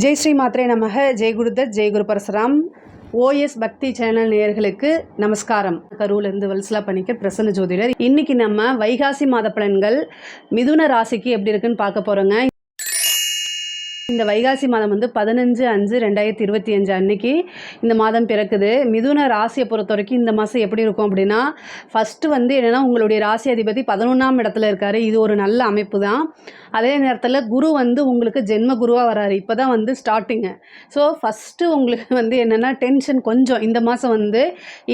ஜெய் ஸ்ரீ மாத்ரே நமக. ஜெய் குருதத் ஜெய் குரு பரசுராம். ஓஎஸ் பக்தி சேனல் நேயர்களுக்கு நமஸ்காரம். கரூர்லேருந்து வல்சலா பண்ணிக்க பிரசன்ன ஜோதிடர். இன்னைக்கு நம்ம வைகாசி மாத பலன்கள் மிதுன ராசிக்கு எப்படி இருக்குன்னு பார்க்க போகிறோங்க இந்த வைகாசி மாதம் வந்து பதினஞ்சு அஞ்சு ரெண்டாயிரத்தி இருபத்தி அஞ்சு அன்னைக்கு இந்த மாதம் பிறக்குது. மிதுன ராசியை பொறுத்த வரைக்கும் இந்த மாதம் எப்படி இருக்கும் அப்படின்னா ஃபஸ்ட்டு வந்து என்னென்னா உங்களுடைய ராசி அதிபதி பதினொன்றாம் இடத்துல இருக்கார். இது ஒரு நல்ல அமைப்பு தான். அதே நேரத்தில் குரு வந்து உங்களுக்கு ஜென்ம குருவாக வராரு. இப்போ தான் வந்து ஸ்டார்டிங்கு ஸோ ஃபஸ்ட்டு உங்களுக்கு வந்து என்னென்னா டென்ஷன் கொஞ்சம். இந்த மாதம் வந்து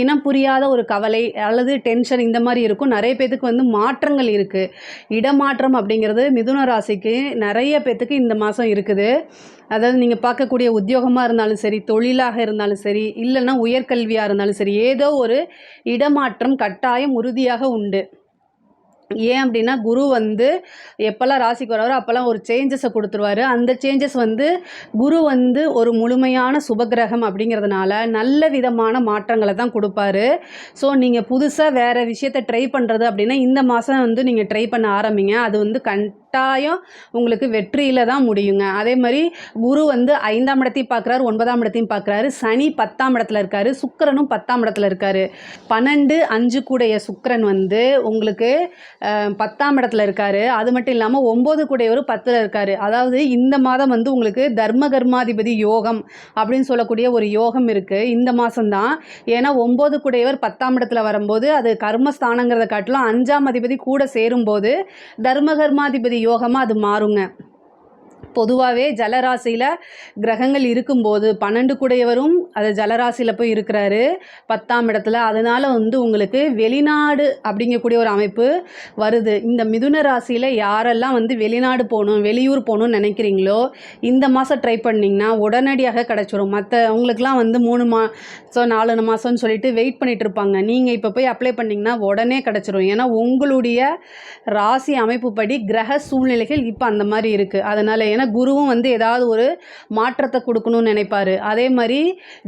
இனம் புரியாத ஒரு கவலை அல்லது டென்ஷன் இந்த மாதிரி இருக்கும். நிறைய பேத்துக்கு வந்து மாற்றங்கள் இருக்குது இடமாற்றம் அப்படிங்கிறது மிதுன ராசிக்கு நிறைய பேத்துக்கு இந்த மாதம் இருக்குது. அதாவது நீங்கள் பார்க்கக்கூடிய உத்தியோகமாக இருந்தாலும் சரி தொழிலாக இருந்தாலும் சரி இல்லைன்னா உயர்கல்வியாக இருந்தாலும் சரி ஏதோ ஒரு இடமாற்றம் கட்டாயம் உறுதியாக உண்டு. ஏன் அப்படின்னா குரு வந்து எப்போல்லாம் ராசிக்கு வராரோ அப்போல்லாம் ஒரு சேஞ்சஸை கொடுத்துருவாரு. அந்த சேஞ்சஸ் வந்து குரு வந்து ஒரு முழுமையான சுபகிரகம் அப்படிங்கிறதுனால நல்ல விதமான மாற்றங்களை தான் கொடுப்பாரு. ஸோ நீங்கள் புதுசாக வேறு விஷயத்தை ட்ரை பண்ணுறது அப்படின்னா இந்த மாதம் வந்து நீங்கள் ட்ரை பண்ண ஆரம்பிங்க. அது வந்து கட்டாயம் உங்களுக்கு வெற்றியில் தான் முடியுங்க. அதே மாதிரி குரு வந்து ஐந்தாம் இடத்தையும் பார்க்குறாரு ஒன்பதாம் இடத்தையும் பார்க்குறாரு. சனி பத்தாம் இடத்துல இருக்காரு சுக்கரனும் பத்தாம் இடத்துல இருக்காரு. பன்னெண்டு அஞ்சு கூடைய சுக்கரன் வந்து உங்களுக்கு பத்தாம் இடத்துல இருக்காரு. அது மட்டும் இல்லாமல் ஒம்பது கூடையவர் பத்தில் இருக்காரு. அதாவது இந்த மாதம் வந்து உங்களுக்கு தர்ம கர்மாதிபதி யோகம் அப்படின்னு சொல்லக்கூடிய ஒரு யோகம் இருக்குது இந்த மாதம்தான் ஏன்னா ஒம்பது கூடையவர் பத்தாம் இடத்துல வரும்போது அது கர்மஸ்தானங்கிறத காட்டிலும் அஞ்சாம் அதிபதி கூட சேரும்போது தர்ம கர்மாதிபதி யோகமாக அது மாறுங்க. பொதுவாகவே ஜலராசியில் கிரகங்கள் இருக்கும்போது பன்னெண்டு கூடையவரும் அது ஜலராசியில் போய் இருக்கிறாரு. பத்தாம் இடத்துல. அதனால் வந்து உங்களுக்கு வெளிநாடு அப்படிங்கக்கூடிய ஒரு அமைப்பு வருது. இந்த மிதுன ராசியில் யாரெல்லாம் வந்து வெளிநாடு போகணும் வெளியூர் போகணும்னு நினைக்கிறீங்களோ இந்த மாதம் ட்ரை பண்ணிங்கன்னா உடனடியாக கிடச்சிரும். மற்ற உங்களுக்குலாம் வந்து மூணு மாதம் நாலு மாதம்னு சொல்லிட்டு வெயிட் பண்ணிகிட்டு இருப்பாங்க. நீங்கள் இப்போ போய் அப்ளை பண்ணிங்கன்னா உடனே கிடச்சிரும். ஏன்னா உங்களுடைய ராசி அமைப்புப்படி கிரக சூழ்நிலைகள் இப்போ அந்த மாதிரி இருக்குது அதனால் ஏன்னா குருவும் வந்து ஏதாவது ஒரு மாற்றத்தை கொடுக்கணும்னு நினைப்பாரு. அதே மாதிரி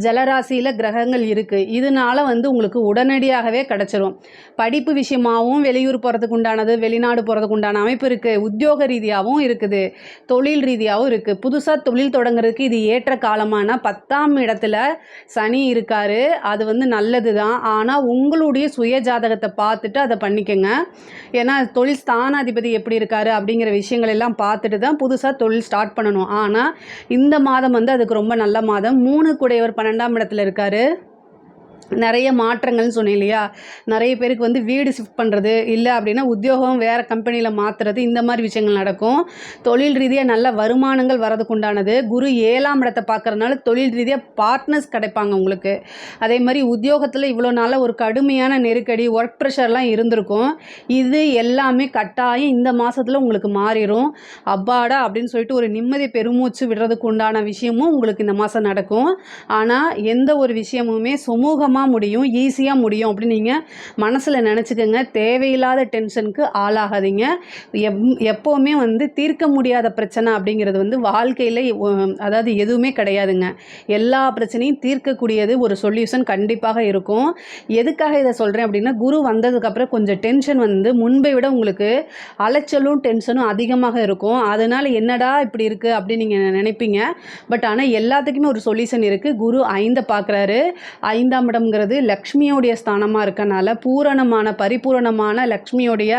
ஜலராசியில் கிரகங்கள் இருக்குது இதனால வந்து உங்களுக்கு உடனடியாகவே கிடச்சிரும். படிப்பு விஷயமாகவும் வெளியூர் போகிறதுக்கு உண்டானது வெளிநாடு போகிறதுக்கு உண்டான அமைப்பு இருக்குது உத்தியோக ரீதியாகவும் இருக்குது. தொழில் ரீதியாகவும் இருக்குது புதுசாக தொழில் தொடங்குறதுக்கு இது ஏற்ற காலமான பத்தாம் இடத்துல சனி இருக்காரு. அது வந்து நல்லது தான் ஆனால் உங்களுடைய சுய ஜாதகத்தை பார்த்துட்டு அதை பண்ணிக்கோங்க. ஏன்னா தொழில் ஸ்தானாதிபதி எப்படி இருக்காரு அப்படிங்கிற விஷயங்கள் எல்லாம் பார்த்துட்டு தான் புதுசாக தொழில் ஸ்டார்ட் பண்ணணும். ஆனால் இந்த மாதம் வந்து அதுக்கு ரொம்ப நல்ல மாதம். மூணு கூடையவர் பன்னெண்டாம் இடத்துல இருக்காரு. நிறைய மாற்றங்கள்னு சொன்னேன் இல்லையா? நிறைய பேருக்கு வந்து வீடு ஷிஃப்ட் பண்ணுறது இல்லை அப்படின்னா உத்தியோகம் வேறு கம்பெனியில் மாற்றுறது இந்த மாதிரி விஷயங்கள் நடக்கும். தொழில் ரீதியாக நல்ல வருமானங்கள் வரதுக்குண்டானது குரு ஏழாம் இடத்தை பார்க்கறதுனால தொழில் ரீதியாக பார்ட்னர்ஸ் கிடைப்பாங்க உங்களுக்கு. அதே மாதிரி உத்தியோகத்தில் இவ்வளோ நாளாக ஒரு கடுமையான நெருக்கடி ஒர்க் ப்ரெஷர்லாம் இருந்திருக்கும். இது எல்லாமே கட்டாயம் இந்த மாதத்தில் உங்களுக்கு மாறிடும் அப்பாடா அப்படின்னு சொல்லிட்டு ஒரு நிம்மதி பெருமூச்சு விடுறதுக்கு உண்டான விஷயமும் உங்களுக்கு இந்த மாதம் நடக்கும். ஆனால் எந்த ஒரு விஷயமுமே சுமூகமாக முடியும் ஈஸியாக முடியும் அப்படின்னு நீங்கள் மனசில் நினச்சிக்கோங்க. தேவையில்லாத டென்ஷனுக்கு ஆளாகாதீங்க. எப் எப்போவுமே வந்து தீர்க்க முடியாத பிரச்சனை அப்படிங்கிறது வந்து வாழ்க்கையில் அதாவது எதுவுமே கிடையாதுங்க. எல்லா பிரச்சனையும் தீர்க்கக்கூடியது ஒரு சொல்யூஷன் கண்டிப்பாக இருக்கும். எதுக்காக இதை சொல்கிறேன் அப்படின்னா குரு வந்ததுக்கப்புறம் கொஞ்சம் டென்ஷன் வந்து முன்பை விட உங்களுக்கு அலைச்சலும் டென்ஷனும் அதிகமாக இருக்கும். அதனால் என்னடா இப்படி இருக்குது அப்படின்னு நீங்கள் நினைப்பீங்க. பட் ஆனால் எல்லாத்துக்குமே ஒரு சொல்யூஷன் இருக்குது குரு ஐந்தை பார்க்குறாரு. ஐந்தாம் இடம்ங்கிறது லக்ஷ்மியோடைய ஸ்தானமாக இருக்கனால பூரணமான பரிபூரணமான லக்ஷ்மியோடைய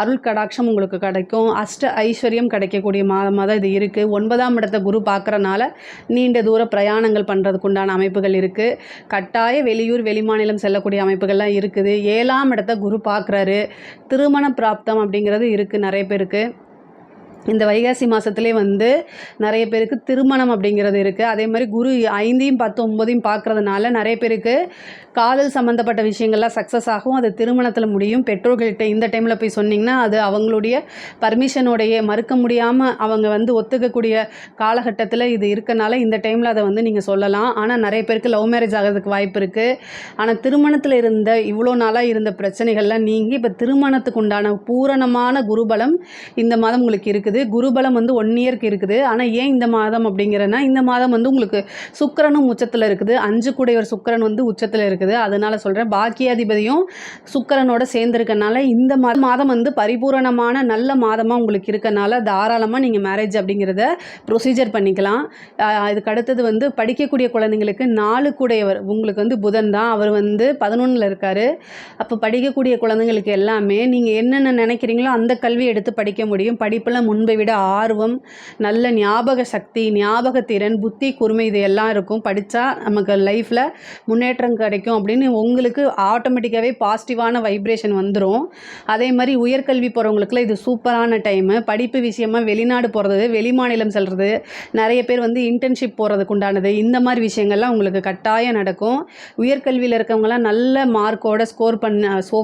அருள் கடாட்சம் உங்களுக்கு கிடைக்கும். அஷ்ட ஐஸ்வர்யம் கிடைக்கக்கூடிய மாதமாக தான் இது இருக்குது ஒன்பதாம் இடத்தை குரு பார்க்குறனால நீண்ட தூர பிரயாணங்கள் பண்ணுறதுக்கு உண்டான அமைப்புகள் இருக்குது கட்டாய வெளியூர் வெளிமாநிலம் செல்லக்கூடிய அமைப்புகள்லாம் இருக்குது. ஏழாம் இடத்த குரு பார்க்குறாரு. திருமண பிராப்தம் அப்படிங்கிறது இருக்குது நிறைய பேருக்கு. இந்த வைகாசி மாதத்துலேயே வந்து நிறைய பேருக்கு திருமணம் அப்படிங்கிறது இருக்குது அதே மாதிரி குரு ஐந்தையும் பத்து ஒம்பதையும் பார்க்குறதுனால நிறைய பேருக்கு காதல் சம்மந்தப்பட்ட விஷயங்கள்லாம் சக்ஸஸ் ஆகும். அது திருமணத்தில் முடியும். பெற்றோர்கள்கிட்ட இந்த டைமில் போய் சொன்னிங்கன்னா அது அவங்களுடைய பர்மிஷனோடைய மறுக்க முடியாமல் அவங்க வந்து ஒத்துக்கக்கூடிய காலகட்டத்தில் இது இருக்கனால இந்த டைமில் அதை வந்து நீங்கள் சொல்லலாம். ஆனால் நிறைய பேருக்கு லவ் மேரேஜ் ஆகிறதுக்கு வாய்ப்பு இருக்குது ஆனால் திருமணத்தில் இருந்த இவ்வளோ நாளாக இருந்த பிரச்சனைகள்லாம் நீங்கள் இப்போ திருமணத்துக்கு உண்டான பூரணமான குருபலம் இந்த மாதம் உங்களுக்கு இருக்குது. இருக்குது. குருபலம் வந்து ஒன் இயர்க்கு இருக்குது. ஆனால் ஏன் இந்த மாதம் அப்படிங்கிறனா இந்த மாதம் வந்து உங்களுக்கு சுக்கரனும் உச்சத்தில் இருக்குது. அஞ்சு கூடையவர் சுக்கரன் வந்து உச்சத்தில் இருக்குது. அதனால சொல்கிறேன் பாக்கியாதிபதியும் சுக்கரனோட சேர்ந்துருக்கனால இந்த மா மாதம் வந்து பரிபூரணமான நல்ல மாதமாக உங்களுக்கு இருக்கனால தாராளமாக நீங்கள் மேரேஜ் அப்படிங்கிறத ப்ரொசீஜர் பண்ணிக்கலாம். இதுக்கு அடுத்தது வந்து படிக்கக்கூடிய குழந்தைங்களுக்கு நாலு கூடையவர். உங்களுக்கு வந்து புதன் தான். அவர் வந்து பதினொன்றில் இருக்கார். அப்போ படிக்கக்கூடிய குழந்தைங்களுக்கு எல்லாமே நீங்கள் என்னென்ன நினைக்கிறீங்களோ அந்த கல்வி எடுத்து படிக்க முடியும். படிப்பில் முன்பை விட ஆர்வம் நல்ல ஞாபக சக்தி ஞாபக திறன் புத்தி கூர்மை இது எல்லாம் இருக்கும். படித்தா நமக்கு லைஃப்பில் முன்னேற்றம் கிடைக்கும் அப்படின்னு உங்களுக்கு ஆட்டோமேட்டிக்காகவே பாசிட்டிவான வைப்ரேஷன் வந்துடும் அதே மாதிரி உயர்கல்வி போகிறவங்களுக்குலாம் இது சூப்பரான டைமு படிப்பு விஷயமா வெளிநாடு போகிறது வெளிமாநிலம் செல்கிறது நிறைய பேர் வந்து இன்டர்ன்ஷிப் போகிறதுக்கு உண்டானது இந்த மாதிரி விஷயங்கள்லாம் உங்களுக்கு கட்டாயம் நடக்கும். உயர்கல்வியில் இருக்கவங்கலாம் நல்ல மார்க்கோட ஸ்கோர் பண்ண ஸ்கோ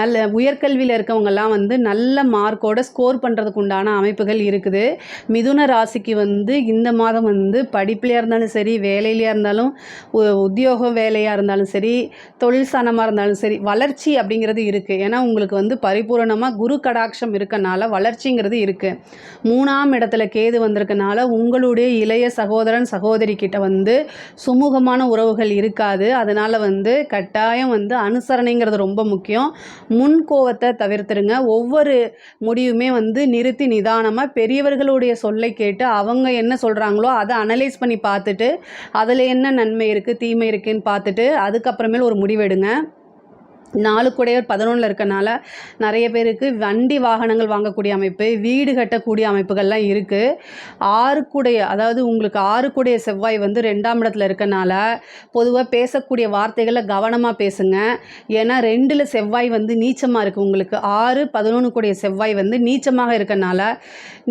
நல்ல உயர்கல்வியில் இருக்கவங்கலாம் வந்து நல்ல மார்க்கோட ஸ்கோர் பண்ணுறதுக்கு உண்டான அமைப்புகள் இருக்குது. மிதுன ராசிக்கு வந்து இந்த மாதம் வந்து படிப்புலையாக இருந்தாலும் சரி வேலையிலையாக இருந்தாலும் உத்தியோக உத்தியோகம் வேலையாக இருந்தாலும் சரி தொழில் சாணமாக இருந்தாலும் சரி வளர்ச்சி அப்படிங்கிறது இருக்குது ஏன்னா உங்களுக்கு வந்து பரிபூரணமாக குரு கடாட்சம் இருக்கனால வளர்ச்சிங்கிறது இருக்குது மூணாம் இடத்துல கேது வந்திருக்கனால உங்களுடைய இளைய சகோதரன் சகோதரி கிட்ட வந்து சுமூகமான உறவுகள் இருக்காது. அதனால் வந்து கட்டாயம் வந்து அனுசரணைங்கிறது ரொம்ப முக்கியம். முன் கோவத்தை தவிர்த்துருங்க. ஒவ்வொரு முடிவுமே வந்து நிறுத்தி நிதானமாக பெரியவர்களுடைய சொல்லை கேட்டு அவங்க என்ன சொல்கிறாங்களோ அதை அனலைஸ் பண்ணி பார்த்துட்டு அதில் என்ன நன்மை இருக்குது தீமை இருக்குன்னு பார்த்துட்டு அதுக்கப்புறமேல் ஒரு முடிவெடுங்க. நாலு கூடையவர் பதினொன்றில் இருக்கனால நிறைய பேருக்கு வண்டி வாகனங்கள் வாங்கக்கூடிய அமைப்பு வீடு கட்டக்கூடிய அமைப்புகள்லாம் இருக்குது ஆறு கூடைய அதாவது உங்களுக்கு ஆறு கூடைய செவ்வாய் வந்து ரெண்டாம் இடத்துல இருக்கனால பொதுவாக பேசக்கூடிய வார்த்தைகளை கவனமாக பேசுங்க. ஏன்னா ரெண்டில் செவ்வாய் வந்து நீச்சமாக இருக்குது உங்களுக்கு ஆறு பதினொன்று கூடிய செவ்வாய் வந்து நீச்சமாக இருக்கனால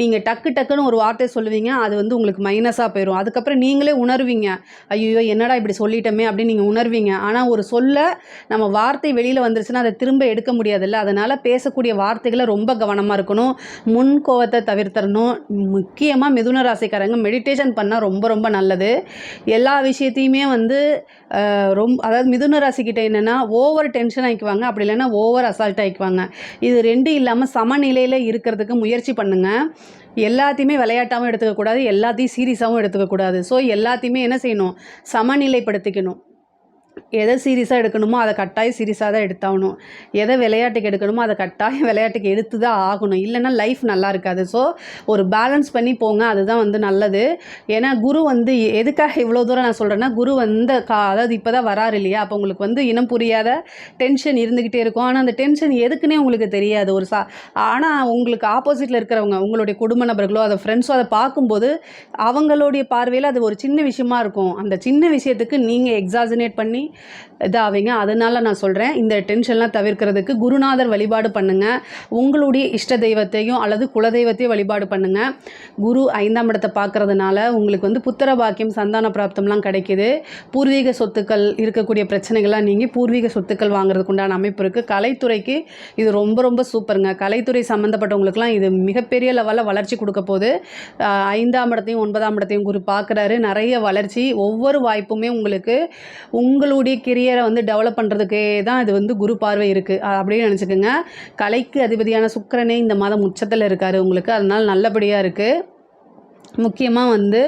நீங்கள் டக்கு டக்குன்னு ஒரு வார்த்தை சொல்லுவீங்க அது வந்து உங்களுக்கு மைனஸாக போயிடும் அதுக்கப்புறம் நீங்களே உணர்வீங்க. ஐயோ என்னடா இப்படி சொல்லிட்டோமே அப்படின்னு நீங்கள் உணர்வீங்க. ஆனால் ஒரு சொல்ல நம்ம வார்த்தை வெளியில் வந்துருச்சுன்னா அதை திரும்ப எடுக்க முடியாதுல்ல. அதனால் பேசக்கூடிய வார்த்தைகளை ரொம்ப கவனமாக இருக்கணும். முன் கோவத்தை தவிர்த்தரணும். முக்கியமாக மிதுன ராசிக்காரங்க மெடிடேஷன் பண்ணால் ரொம்ப ரொம்ப நல்லது. எல்லா விஷயத்தையுமே வந்து ரொம்ப அதாவது மிதுன ராசிக்கிட்ட என்னென்னா ஓவர் டென்ஷன் ஆகிக்குவாங்க அப்படி இல்லைன்னா ஓவர் அசால்ட் ஆகிக்குவாங்க இது ரெண்டு இல்லாமல் சமநிலையில் இருக்கிறதுக்கு முயற்சி பண்ணுங்கள் எல்லாத்தையுமே விளையாட்டாகவும் எடுத்துக்கக்கூடாது. எல்லாத்தையும் சீரியஸாகவும் எடுத்துக்கக்கூடாது. ஸோ எல்லாத்தையுமே என்ன செய்யணும்? சமநிலைப்படுத்திக்கணும். எதை சீரியஸாக எடுக்கணுமோ அதை கட்டாயம் சீரியஸாக தான் எடுத்தாகணும். எதை விளையாட்டுக்கு எடுக்கணுமோ அதை கட்டாயம் விளையாட்டுக்கு எடுத்து தான் ஆகணும். இல்லைன்னா லைஃப் நல்லா இருக்காது. ஸோ ஒரு பேலன்ஸ் பண்ணி போங்க. அதுதான் வந்து நல்லது. ஏன்னா குரு வந்து எதுக்காக இவ்வளோ தூரம் நான் சொல்கிறேன்னா குரு வந்து கா அதாவது இப்போ தான் வராரு இல்லையா? அப்போ உங்களுக்கு வந்து இனம் புரியாத டென்ஷன் இருந்துக்கிட்டே இருக்கும். ஆனால் அந்த டென்ஷன் எதுக்குன்னே உங்களுக்கு தெரியாது. ஒரு சா ஆனால் உங்களுக்கு ஆப்போசிட்டில் இருக்கிறவங்க உங்களுடைய குடும்ப நபர்களோ அதை ஃப்ரெண்ட்ஸோ அதை பார்க்கும்போது அவங்களுடைய பார்வையில் அது ஒரு சின்ன விஷயமா இருக்கும். அந்த சின்ன விஷயத்துக்கு நீங்கள் எக்ஸாஜினேட் பண்ணி இதாவீங்க. அதனால் நான் சொல்கிறேன் இந்த டென்ஷன்லாம் தவிர்க்கிறதுக்கு குருநாதர் வழிபாடு பண்ணுங்கள் உங்களுடைய இஷ்ட தெய்வத்தையும் அல்லது குலதெய்வத்தையும் வழிபாடு பண்ணுங்கள் குரு ஐந்தாம் இடத்தை பார்க்கறதுனால உங்களுக்கு வந்து புத்திர பாக்கியம் சந்தான பிராப்தம்லாம் கிடைக்குது. பூர்வீக சொத்துக்கள் இருக்கக்கூடிய பிரச்சனைகள்லாம் நீங்கள் பூர்வீக சொத்துக்கள் வாங்குறதுக்கு உண்டான அமைப்பு இருக்குது கலைத்துறைக்கு இது ரொம்ப ரொம்ப சூப்பருங்க. கலைத்துறை சம்மந்தப்பட்டவங்களுக்குலாம் இது மிகப்பெரிய லெவலில் வளர்ச்சி கொடுக்க போது ஐந்தாம் இடத்தையும் ஒன்பதாம் இடத்தையும் குரு பார்க்குறாரு. நிறைய வளர்ச்சி ஒவ்வொரு வாய்ப்புமே உங்களுக்கு உங்களுடைய கெரியரை வந்து டெவலப் பண்ணுறதுக்கே தான் இது வந்து குரு பார்வை இருக்குது அப்படின்னு நினச்சிக்கோங்க. கலைக்கு அதிபதியான சுக்கிரனே இந்த மாதம் உச்சத்தில் இருக்கார் உங்களுக்கு. அதனால் நல்லபடியாக இருக்குது முக்கியமாக வந்து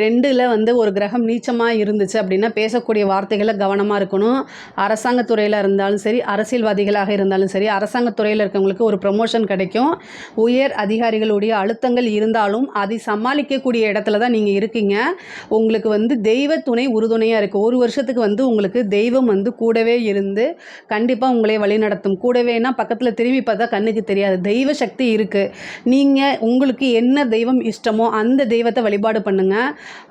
ரெண்டில் வந்து ஒரு கிரகம் நீச்சமாக இருந்துச்சு அப்படின்னா பேசக்கூடிய வார்த்தைகளை கவனமாக இருக்கணும். அரசாங்கத்துறையில் இருந்தாலும் சரி அரசியல்வாதிகளாக இருந்தாலும் சரி அரசாங்கத்துறையில் இருக்கவங்களுக்கு ஒரு ப்ரமோஷன் கிடைக்கும். உயர் அதிகாரிகளுடைய அழுத்தங்கள் இருந்தாலும் அதை சமாளிக்கக்கூடிய இடத்துல தான் நீங்கள் இருக்கீங்க. உங்களுக்கு வந்து தெய்வ துணை உறுதுணையாக இருக்குது ஒரு வருஷத்துக்கு வந்து உங்களுக்கு தெய்வம் வந்து கூடவே இருந்து கண்டிப்பாக உங்களை வழிநடத்தும் கூடவேனா பக்கத்தில் திரும்பி பார்த்தா கண்ணுக்கு தெரியாது. தெய்வ சக்தி இருக்குது நீங்கள் உங்களுக்கு என்ன தெய்வம் இஷ்டமோ அந்த தெய்வத்தை வழிபாடு பண்ணுங்க.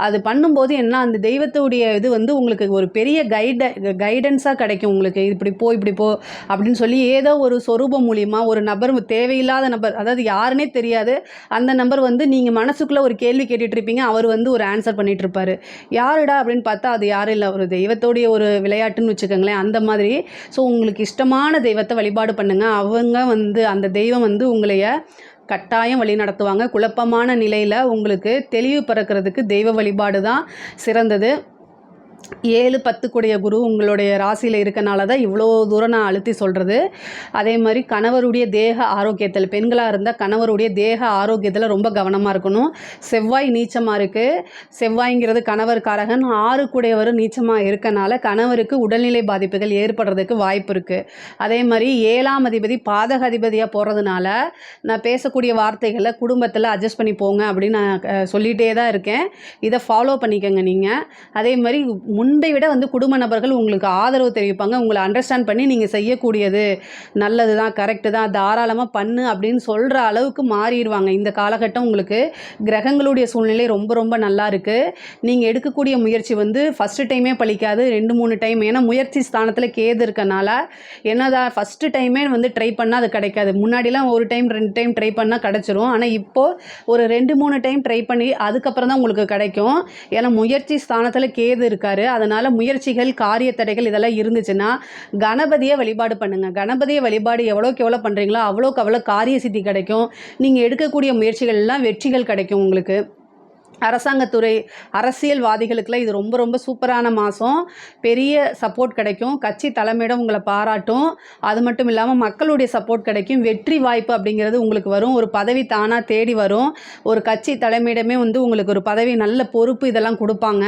அது பண்ணும்போது என்ன அந்த தெய்வத்துடைய இது வந்து உங்களுக்கு ஒரு பெரிய கைட கைடன்ஸாக கிடைக்கும் உங்களுக்கு. இப்படி போ இப்படி போ அப்படின்னு சொல்லி ஏதோ ஒரு சொரூபம் மூலியமாக ஒரு நபர் தேவையில்லாத நபர் அதாவது யாருன்னே தெரியாது அந்த நபர் வந்து நீங்கள் மனசுக்குள்ளே ஒரு கேள்வி கேட்டுட்ருப்பீங்க அவர் வந்து ஒரு ஆன்சர் பண்ணிட்டு இருப்பார். யாருடா அப்படின்னு பார்த்தா அது யாரும் இல்லை. ஒரு தெய்வத்தோடைய ஒரு விளையாட்டுன்னு வச்சுக்கோங்களேன் அந்த மாதிரி. ஸோ உங்களுக்கு இஷ்டமான தெய்வத்தை வழிபாடு பண்ணுங்கள் அவங்க வந்து அந்த தெய்வம் வந்து உங்களைய கட்டாயம் வழி நடத்துவாங்க. குழப்பமான நிலையில் உங்களுக்கு தெளிவு பிறக்கிறதுக்கு தெய்வ வழிபாடு தான் சிறந்தது. ஏழு பத்துக்குடைய குரு உங்களுடைய ராசியில் இருக்கனால தான் இவ்வளோ தூரம் நான் அழுத்தி சொல்கிறது அதே மாதிரி கணவருடைய தேக ஆரோக்கியத்தில் பெண்களாக இருந்தால் கணவருடைய தேக ஆரோக்கியத்தில் ரொம்ப கவனமாக இருக்கணும். செவ்வாய் நீச்சமாக இருக்குது செவ்வாய்ங்கிறது கணவர் காரகன். ஆறு கூடையவர் நீச்சமாக இருக்கனால கணவருக்கு உடல்நிலை பாதிப்புகள் ஏற்படுறதுக்கு வாய்ப்பு இருக்குது அதே மாதிரி ஏழாம் அதிபதி பாதக அதிபதியாக போகிறதுனால நான் பேசக்கூடிய வார்த்தைகளை குடும்பத்தில் அட்ஜஸ்ட் பண்ணி போங்க அப்படின்னு நான் சொல்லிகிட்டே தான் இருக்கேன். இதை ஃபாலோ பண்ணிக்கோங்க நீங்கள் அதே மாதிரி முன்பை விட வந்து குடும்ப நபர்கள் உங்களுக்கு ஆதரவு தெரிவிப்பாங்க. உங்களை அண்டர்ஸ்டாண்ட் பண்ணி நீங்கள் செய்யக்கூடியது நல்லது தான் கரெக்டு தான் தாராளமாக பண்ணு அப்படின்னு சொல்கிற அளவுக்கு மாறிடுவாங்க. இந்த காலகட்டம் உங்களுக்கு கிரகங்களுடைய சூழ்நிலை ரொம்ப ரொம்ப நல்லா இருக்குது நீங்கள் எடுக்கக்கூடிய முயற்சி வந்து ஃபஸ்ட்டு டைமே பழிக்காது ரெண்டு மூணு டைம் ஏன்னா முயற்சி ஸ்தானத்தில் கேது இருக்கனால என்னதான் ஃபஸ்ட்டு டைமே வந்து ட்ரை பண்ணால் அது கிடைக்காது. முன்னாடிலாம் ஒரு டைம் ரெண்டு டைம் ட்ரை பண்ணால் கிடச்சிரும். ஆனால் இப்போது ஒரு ரெண்டு மூணு டைம் ட்ரை பண்ணி அதுக்கப்புறம் தான் உங்களுக்கு கிடைக்கும். ஏன்னா முயற்சி ஸ்தானத்தில் கேது இருக்காரு. அதனால் முயற்சிகள் காரிய தடைகள் இதெல்லாம் இருந்துச்சுன்னா கணபதியை வழிபாடு பண்ணுங்கள் கணபதியை வழிபாடு எவ்வளோக்கு எவ்வளோ பண்ணுறீங்களோ அவ்வளோக்கு அவ்வளோ காரிய சித்தி கிடைக்கும். நீங்கள் எடுக்கக்கூடிய முயற்சிகள் எல்லாம் வெற்றிகள் கிடைக்கும் உங்களுக்கு. அரசாங்கத்துறை அரசியல்வாதிகளுக்கெல்லாம் இது ரொம்ப ரொம்ப சூப்பரான மாதம் பெரிய சப்போர்ட் கிடைக்கும். கட்சி தலைமையிடம் உங்களை பாராட்டும். அது மட்டும் இல்லாமல் மக்களுடைய சப்போர்ட் கிடைக்கும். வெற்றி வாய்ப்பு அப்படிங்கிறது உங்களுக்கு வரும். ஒரு பதவி தானாக தேடி வரும். ஒரு கட்சி தலைமையிடமே வந்து உங்களுக்கு ஒரு பதவி நல்ல பொறுப்பு இதெல்லாம் கொடுப்பாங்க.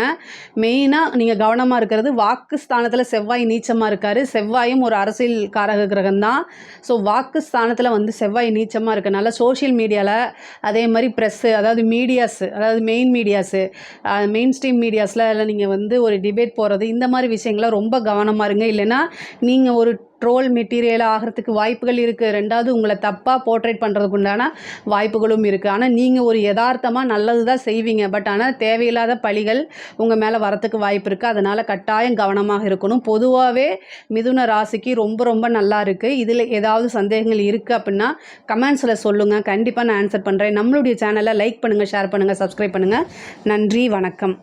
மெயினாக நீங்கள் கவனமாக இருக்கிறது வாக்கு ஸ்தானத்தில் செவ்வாய் நீச்சமாக இருக்கார். செவ்வாயும் ஒரு அரசியல் காரக கிரகம் தான் ஸோ வாக்கு ஸ்தானத்தில் வந்து செவ்வாய் நீச்சமாக இருக்கனால சோஷியல் மீடியாவில் அதே மாதிரி ப்ரெஸ்ஸு அதாவது மீடியாஸு அதாவது மெயின் மீடியாஸு மெயின் ஸ்ட்ரீம் மீடியாஸில் இல்லை நீங்கள் வந்து ஒரு டிபேட் போகிறது இந்த மாதிரி விஷயங்கள்லாம் ரொம்ப கவனமாக இருங்க. இல்லைன்னா நீங்கள் ஒரு ட்ரோல் மெட்டீரியல் ஆகிறதுக்கு வாய்ப்புகள் இருக்குது ரெண்டாவது உங்களை தப்பாக போர்ட்ரேட் பண்ணுறதுக்கு உண்டான வாய்ப்புகளும் இருக்குது ஆனால் நீங்கள் ஒரு யதார்த்தமாக நல்லது தான் செய்வீங்க. பட் ஆனால் தேவையில்லாத பழிகள் உங்கள் மேலே வரத்துக்கு வாய்ப்பு இருக்குது அதனால் கட்டாயம் கவனமாக இருக்கணும். பொதுவாகவே மிதுன ராசிக்கு ரொம்ப ரொம்ப நல்லா இருக்குது இதில் ஏதாவது சந்தேகங்கள் இருக்குது அப்படின்னா கமெண்ட்ஸில் சொல்லுங்கள் கண்டிப்பாக நான் ஆன்சர் பண்ணுறேன் நம்மளுடைய சேனலை லைக் பண்ணுங்கள் ஷேர் பண்ணுங்கள் சப்ஸ்கிரைப் பண்ணுங்கள் நன்றி வணக்கம்.